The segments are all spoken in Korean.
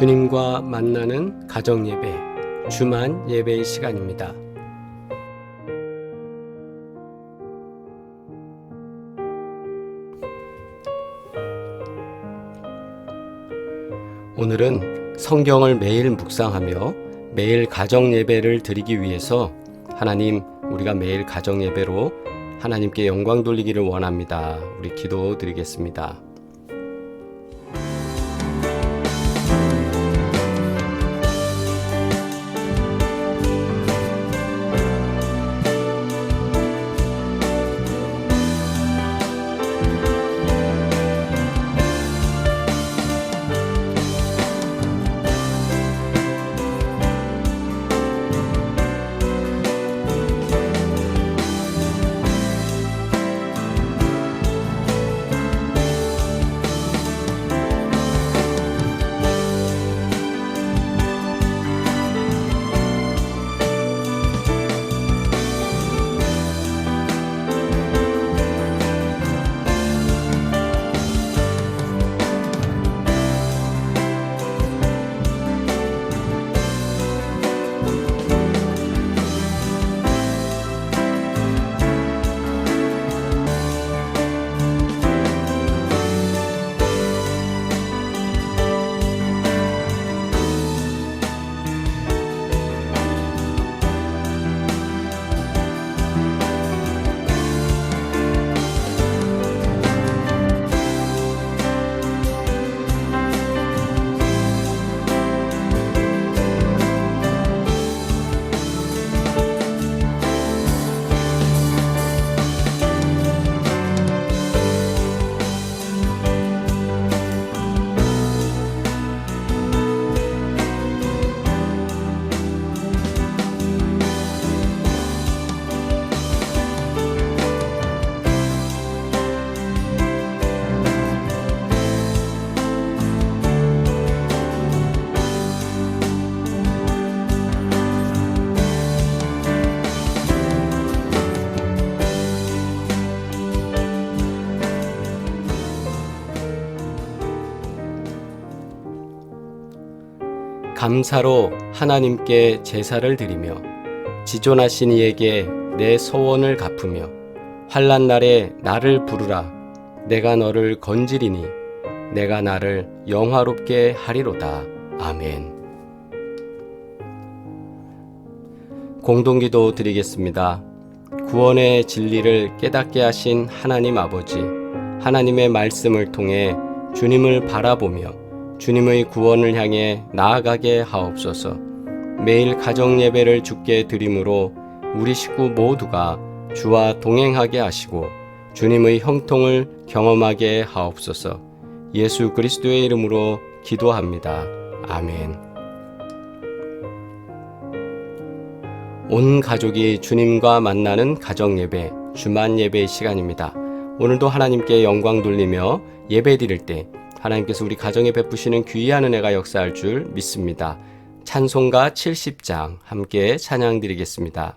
주님과 만나는 가정 예배, 주만 예배의 시간입니다. 오늘은 성경을 매일 묵상하며 매일 가정 예배를 드리기 위해서 하나님 우리가 매일 가정 예배로 하나님께 영광 돌리기를 원합니다. 우리 기도 드리겠습니다. 감사로 하나님께 제사를 드리며 지존하신 이에게 내 소원을 갚으며 환란 날에 나를 부르라 내가 너를 건지리니 내가 나를 영화롭게 하리로다 아멘. 공동기도 드리겠습니다. 구원의 진리를 깨닫게 하신 하나님 아버지, 하나님의 말씀을 통해 주님을 바라보며 주님의 구원을 향해 나아가게 하옵소서. 매일 가정 예배를 주께 드림으로 우리 식구 모두가 주와 동행하게 하시고 주님의 형통을 경험하게 하옵소서. 예수 그리스도의 이름으로 기도합니다. 아멘. 온 가족이 주님과 만나는 가정 예배, 주만 예배 시간입니다. 오늘도 하나님께 영광 돌리며 예배 드릴 때 하나님께서 우리 가정에 베푸시는 귀한 은혜가 역사할 줄 믿습니다. 찬송가 70장 함께 찬양 드리겠습니다.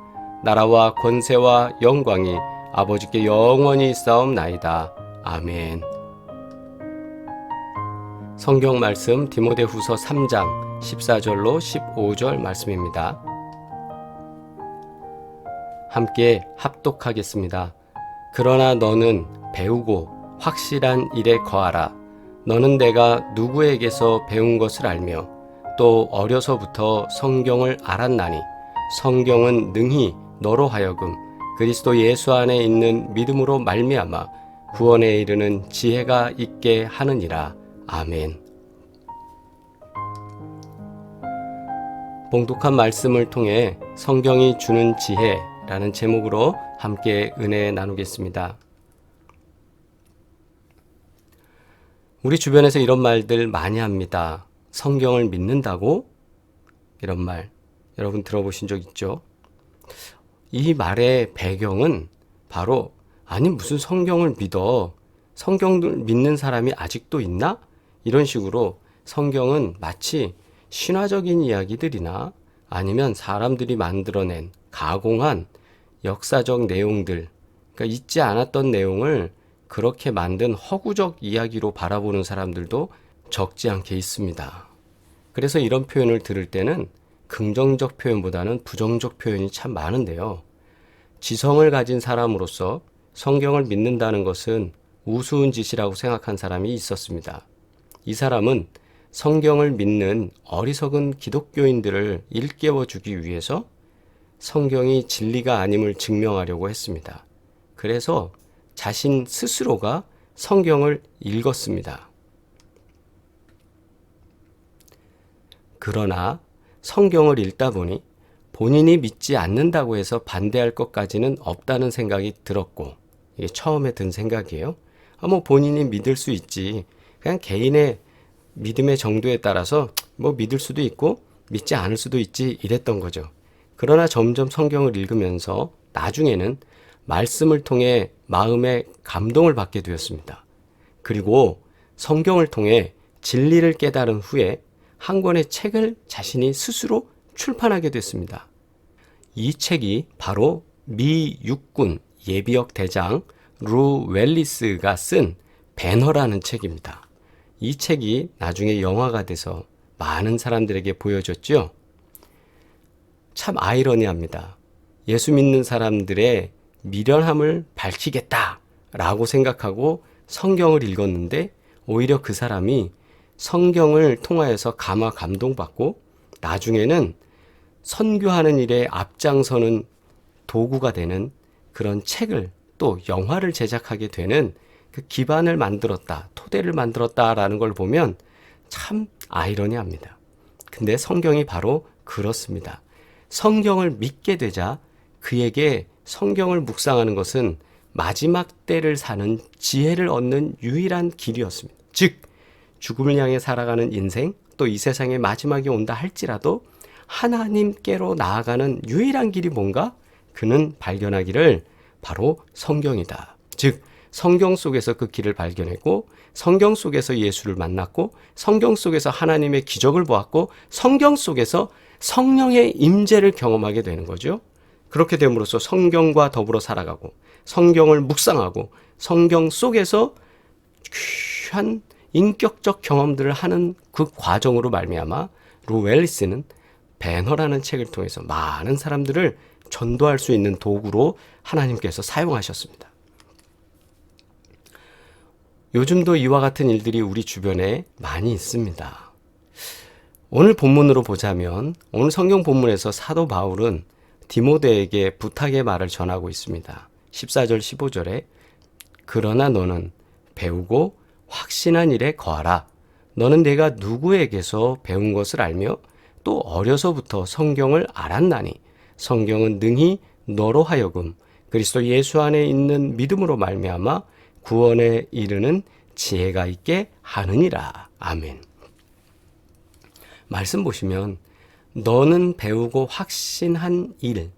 나라와 권세와 영광이 아버지께 영원히 싸움나이다. 아멘. 성경 말씀 디모데후서 3장 14절로 15절 말씀입니다. 함께 합독하겠습니다. 그러나 너는 배우고 확실한 일에 거하라. 너는 내가 누구에게서 배운 것을 알며 또 어려서부터 성경을 알았나니 성경은 능히 너로 하여금 그리스도 예수 안에 있는 믿음으로 말미암아 구원에 이르는 지혜가 있게 하느니라. 아멘. 봉독한 말씀을 통해 성경이 주는 지혜라는 제목으로 함께 은혜 나누겠습니다. 우리 주변에서 이런 말들 많이 합니다. 성경을 믿는다고? 이런 말 여러분 들어보신 적 있죠? 이 말의 배경은 바로 아니 무슨 성경을 믿어 성경을 믿는 사람이 아직도 있나? 이런 식으로 성경은 마치 신화적인 이야기들이나 아니면 사람들이 만들어낸 가공한 역사적 내용들, 그러니까 있지 않았던 내용을 그렇게 만든 허구적 이야기로 바라보는 사람들도 적지 않게 있습니다. 그래서 이런 표현을 들을 때는 긍정적 표현보다는 부정적 표현이 참 많은데요. 지성을 가진 사람으로서 성경을 믿는다는 것은 우스운 짓이라고 생각한 사람이 있었습니다. 이 사람은 성경을 믿는 어리석은 기독교인들을 일깨워 주기 위해서 성경이 진리가 아님을 증명하려고 했습니다. 그래서 자신 스스로가 성경을 읽었습니다. 그러나 성경을 읽다 보니 본인이 믿지 않는다고 해서 반대할 것까지는 없다는 생각이 들었고, 이게 처음에 든 생각이에요. 아, 뭐 본인이 믿을 수 있지. 그냥 개인의 믿음의 정도에 따라서 뭐 믿을 수도 있고 믿지 않을 수도 있지 이랬던 거죠. 그러나 점점 성경을 읽으면서 나중에는 말씀을 통해 마음의 감동을 받게 되었습니다. 그리고 성경을 통해 진리를 깨달은 후에 한 권의 책을 자신이 스스로 출판하게 됐습니다. 이 책이 바로 미 육군 예비역 대장 루 웰리스가 쓴 배너라는 책입니다. 이 책이 나중에 영화가 돼서 많은 사람들에게 보여졌죠. 참 아이러니합니다. 예수 믿는 사람들의 미련함을 밝히겠다라고 생각하고 성경을 읽었는데 오히려 그 사람이 성경을 통하여서 감화 감동받고 나중에는 선교하는 일에 앞장서는 도구가 되는 그런 책을 또 영화를 제작하게 되는 그 기반을 만들었다, 토대를 만들었다라는 걸 보면 참 아이러니합니다. 근데 성경이 바로 그렇습니다. 성경을 믿게 되자 그에게 성경을 묵상하는 것은 마지막 때를 사는 지혜를 얻는 유일한 길이었습니다. 즉, 죽음을 향해 살아가는 인생, 또 이 세상의 마지막이 온다 할지라도 하나님께로 나아가는 유일한 길이 뭔가? 그는 발견하기를 바로 성경이다. 즉, 성경 속에서 그 길을 발견했고 성경 속에서 예수를 만났고 성경 속에서 하나님의 기적을 보았고 성경 속에서 성령의 임재를 경험하게 되는 거죠. 그렇게 됨으로써 성경과 더불어 살아가고 성경을 묵상하고 성경 속에서 귀한 인격적 경험들을 하는 그 과정으로 말미암아 루웰리스는 배너라는 책을 통해서 많은 사람들을 전도할 수 있는 도구로 하나님께서 사용하셨습니다. 요즘도 이와 같은 일들이 우리 주변에 많이 있습니다. 오늘 본문으로 보자면 오늘 성경 본문에서 사도 바울은 디모데에게 부탁의 말을 전하고 있습니다. 14절 15절에 그러나 너는 배우고 확신한 일에 거하라. 너는 내가 누구에게서 배운 것을 알며 또 어려서부터 성경을 알았나니 성경은 능히 너로 하여금 그리스도 예수 안에 있는 믿음으로 말미암아 구원에 이르는 지혜가 있게 하느니라. 아멘. 말씀 보시면 너는 배우고 확신한 일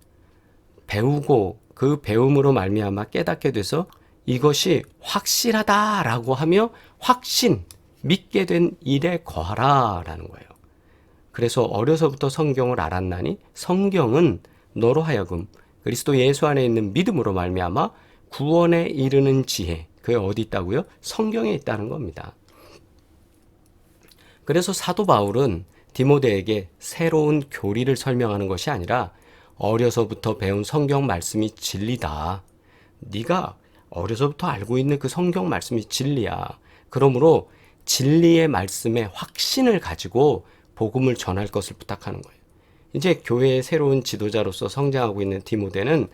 배우고 그 배움으로 말미암아 깨닫게 돼서 이것이 확실하다라고 하며 확신 믿게 된 일에 거하라라는 거예요. 그래서 어려서부터 성경을 알았나니 성경은 너로 하여금 그리스도 예수 안에 있는 믿음으로 말미암아 구원에 이르는 지혜 그게 어디 있다고요? 성경에 있다는 겁니다. 그래서 사도 바울은 디모데에게 새로운 교리를 설명하는 것이 아니라 어려서부터 배운 성경 말씀이 진리다. 네가 어려서부터 알고 있는 그 성경 말씀이 진리야. 그러므로 진리의 말씀에 확신을 가지고 복음을 전할 것을 부탁하는 거예요. 이제 교회의 새로운 지도자로서 성장하고 있는 디모데는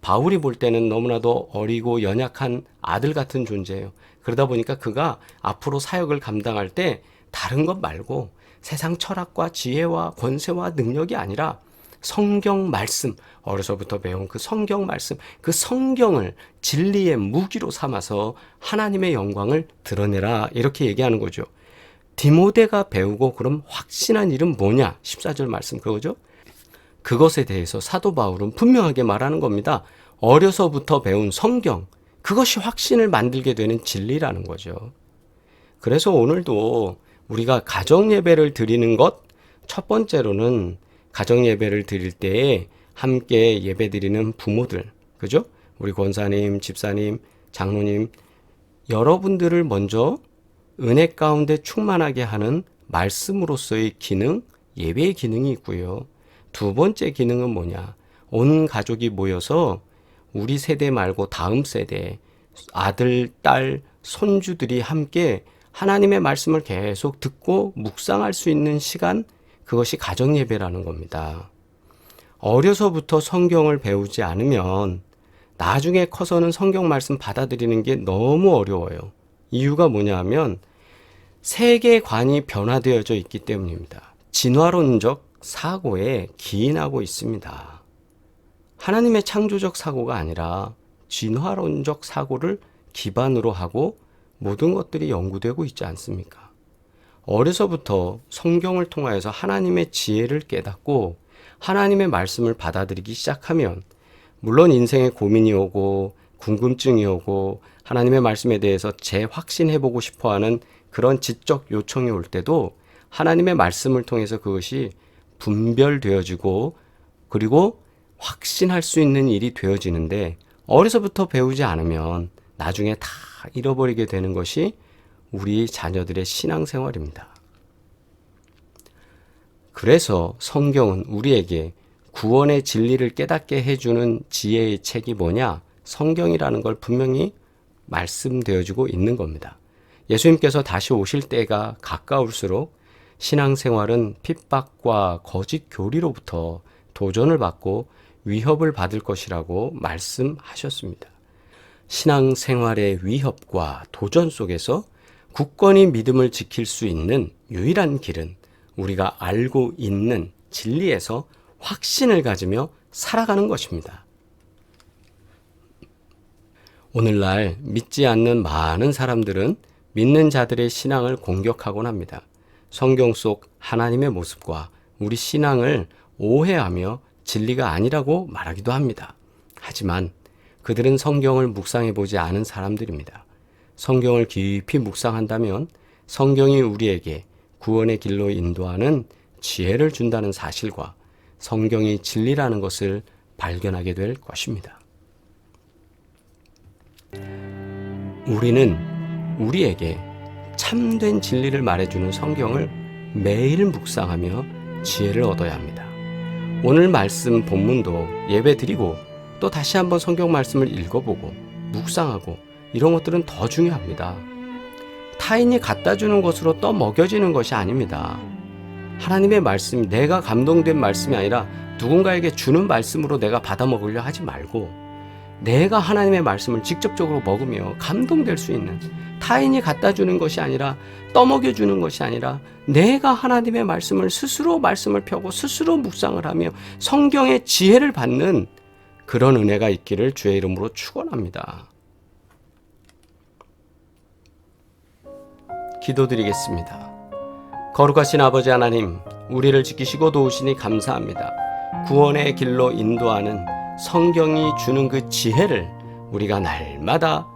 바울이 볼 때는 너무나도 어리고 연약한 아들 같은 존재예요. 그러다 보니까 그가 앞으로 사역을 감당할 때 다른 것 말고 세상 철학과 지혜와 권세와 능력이 아니라 성경 말씀, 어려서부터 배운 그 성경 말씀, 그 성경을 진리의 무기로 삼아서 하나님의 영광을 드러내라. 이렇게 얘기하는 거죠. 디모데가 배우고 그럼 확신한 일은 뭐냐? 14절 말씀 그거죠? 그것에 대해서 사도 바울은 분명하게 말하는 겁니다. 어려서부터 배운 성경, 그것이 확신을 만들게 되는 진리라는 거죠. 그래서 오늘도 우리가 가정 예배를 드리는 것, 첫 번째로는 가정 예배를 드릴 때에 함께 예배 드리는 부모들, 그죠? 우리 권사님, 집사님, 장로님, 여러분들을 먼저 은혜 가운데 충만하게 하는 말씀으로서의 기능, 예배의 기능이 있고요. 두 번째 기능은 뭐냐? 온 가족이 모여서 우리 세대 말고 다음 세대, 아들, 딸, 손주들이 함께 하나님의 말씀을 계속 듣고 묵상할 수 있는 시간, 그것이 가정 예배라는 겁니다. 어려서부터 성경을 배우지 않으면 나중에 커서는 성경 말씀 받아들이는 게 너무 어려워요. 이유가 뭐냐 하면 세계관이 변화되어져 있기 때문입니다. 진화론적 사고에 기인하고 있습니다. 하나님의 창조적 사고가 아니라 진화론적 사고를 기반으로 하고 모든 것들이 연구되고 있지 않습니까? 어려서부터 성경을 통하여서 하나님의 지혜를 깨닫고 하나님의 말씀을 받아들이기 시작하면 물론 인생에 고민이 오고 궁금증이 오고 하나님의 말씀에 대해서 재확신해 보고 싶어 하는 그런 지적 요청이 올 때도 하나님의 말씀을 통해서 그것이 분별되어지고 그리고 확신할 수 있는 일이 되어지는데 어려서부터 배우지 않으면 나중에 다 잃어버리게 되는 것이 우리 자녀들의 신앙생활입니다. 그래서 성경은 우리에게 구원의 진리를 깨닫게 해주는 지혜의 책이 뭐냐? 성경이라는 걸 분명히 말씀되어주고 있는 겁니다. 예수님께서 다시 오실 때가 가까울수록 신앙생활은 핍박과 거짓 교리로부터 도전을 받고 위협을 받을 것이라고 말씀하셨습니다. 신앙생활의 위협과 도전 속에서 굳건히 믿음을 지킬 수 있는 유일한 길은 우리가 알고 있는 진리에서 확신을 가지며 살아가는 것입니다. 오늘날 믿지 않는 많은 사람들은 믿는 자들의 신앙을 공격하곤 합니다. 성경 속 하나님의 모습과 우리 신앙을 오해하며 진리가 아니라고 말하기도 합니다. 하지만 그들은 성경을 묵상해 보지 않은 사람들입니다. 성경을 깊이 묵상한다면 성경이 우리에게 구원의 길로 인도하는 지혜를 준다는 사실과 성경이 진리라는 것을 발견하게 될 것입니다. 우리는 우리에게 참된 진리를 말해주는 성경을 매일 묵상하며 지혜를 얻어야 합니다. 오늘 말씀 본문도 예배 드리고 또 다시 한번 성경 말씀을 읽어보고 묵상하고 이런 것들은 더 중요합니다. 타인이 갖다 주는 것으로 떠 먹여지는 것이 아닙니다. 하나님의 말씀, 내가 감동된 말씀이 아니라 누군가에게 주는 말씀으로 내가 받아 먹으려 하지 말고 내가 하나님의 말씀을 직접적으로 먹으며 감동될 수 있는 타인이 갖다 주는 것이 아니라 떠먹여 주는 것이 아니라 내가 하나님의 말씀을 스스로 말씀을 펴고 스스로 묵상을 하며 성경의 지혜를 받는 그런 은혜가 있기를 주의 이름으로 축원합니다. 기도드리겠습니다. 거룩하신 아버지 하나님, 우리를 지키시고 도우시니 감사합니다. 구원의 길로 인도하는 성경이 주는 그 지혜를 우리가 날마다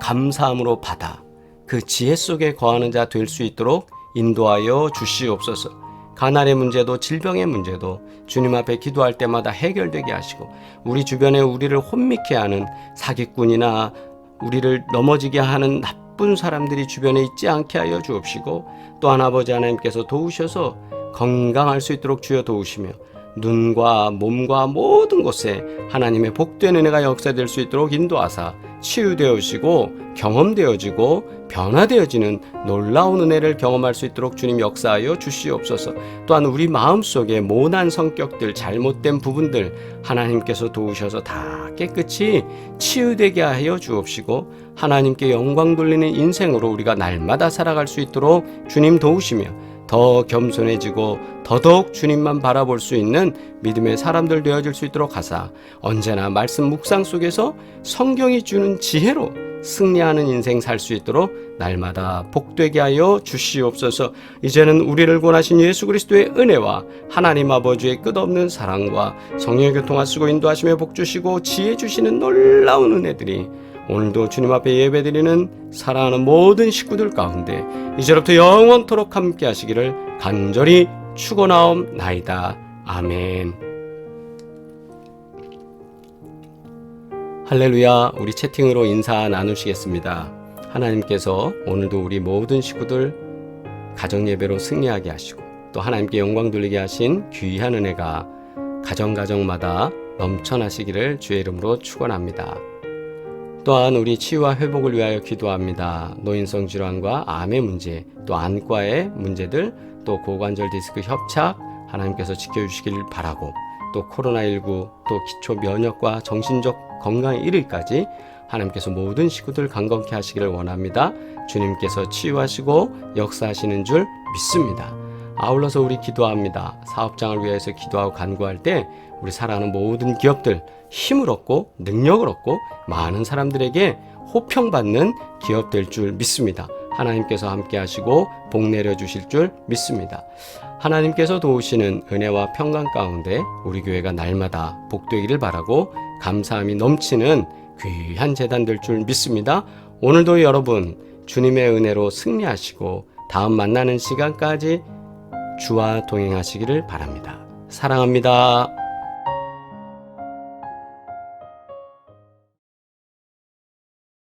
감사함으로 받아 그 지혜 속에 거하는 자 될 수 있도록 인도하여 주시옵소서. 가난의 문제도 질병의 문제도 주님 앞에 기도할 때마다 해결되게 하시고 우리 주변에 우리를 혼미케 하는 사기꾼이나 우리를 넘어지게 하는 나쁜 사람들이 주변에 있지 않게 하여 주옵시고 또한 아버지 하나님께서 도우셔서 건강할 수 있도록 주여 도우시며 눈과 몸과 모든 곳에 하나님의 복된 은혜가 역사될 수 있도록 인도하사 치유되어지고 경험되어지고 변화되어지는 놀라운 은혜를 경험할 수 있도록 주님 역사하여 주시옵소서. 또한 우리 마음 속에 모난 성격들, 잘못된 부분들 하나님께서 도우셔서 다 깨끗이 치유되게 하여 주옵시고 하나님께 영광 돌리는 인생으로 우리가 날마다 살아갈 수 있도록 주님 도우시며 더 겸손해지고 더더욱 주님만 바라볼 수 있는 믿음의 사람들 되어질 수 있도록 하사 언제나 말씀 묵상 속에서 성경이 주는 지혜로 승리하는 인생 살 수 있도록 날마다 복되게 하여 주시옵소서. 이제는 우리를 권하신 예수 그리스도의 은혜와 하나님 아버지의 끝없는 사랑과 성령의 교통하시고 인도하시며 복 주시고 지혜 주시는 놀라운 은혜들이 오늘도 주님 앞에 예배드리는 사랑하는 모든 식구들 가운데 이제부터 영원토록 함께 하시기를 간절히 축원하옵나이다. 아멘. 할렐루야. 우리 채팅으로 인사 나누시겠습니다. 하나님께서 오늘도 우리 모든 식구들 가정 예배로 승리하게 하시고 또 하나님께 영광 돌리게 하신 귀한 은혜가 가정 가정마다 넘쳐나시기를 주의 이름으로 축원합니다. 또한 우리 치유와 회복을 위하여 기도합니다. 노인성 질환과 암의 문제, 또 안과의 문제들, 또 고관절 디스크 협착 하나님께서 지켜주시길 바라고 또 코로나19 또 기초 면역과 정신적 건강에 이르기까지 하나님께서 모든 식구들 강건케 하시기를 원합니다. 주님께서 치유하시고 역사하시는 줄 믿습니다. 아울러서 우리 기도합니다. 사업장을 위해서 기도하고 간구할 때 우리 사랑하는 모든 기업들 힘을 얻고 능력을 얻고 많은 사람들에게 호평받는 기업 될 줄 믿습니다. 하나님께서 함께 하시고 복 내려 주실 줄 믿습니다. 하나님께서 도우시는 은혜와 평강 가운데 우리 교회가 날마다 복되기를 바라고 감사함이 넘치는 귀한 재단 될 줄 믿습니다. 오늘도 여러분 주님의 은혜로 승리하시고 다음 만나는 시간까지 주와 동행하시기를 바랍니다. 사랑합니다.